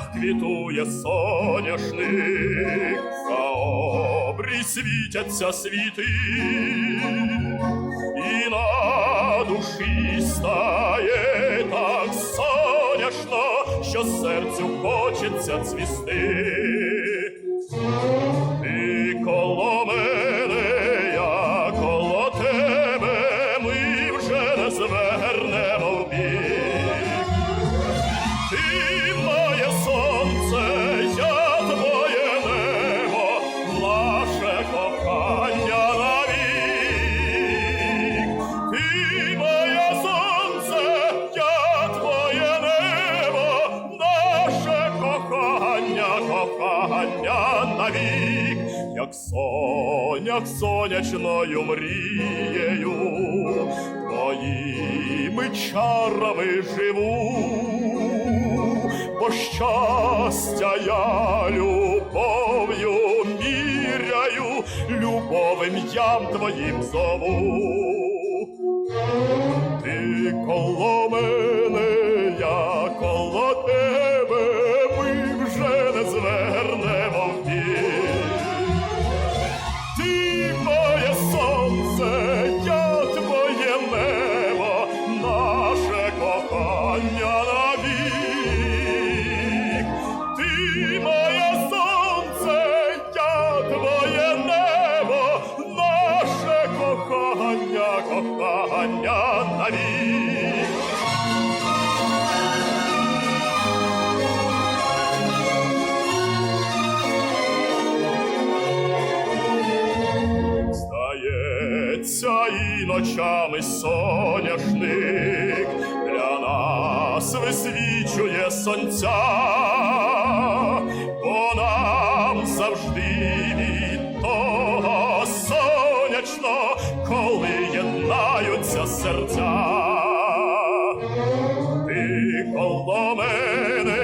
полях квітує соняшник, за обрій світяться світи, і на душі стає так соняшно, що серцю хочеться цвісти. Ти коло мене, я коло тебе, ми вже не звернемо навік, як соняк сонячною мрією, твоїми чарами живу, бо щастя я любов'ю міряю, любовим ям твоїм зову. Ти коло кохання навік. Здається, і ночами соняшник для нас висвічує сонця, бо нам завжди від серця. Ти коло мене,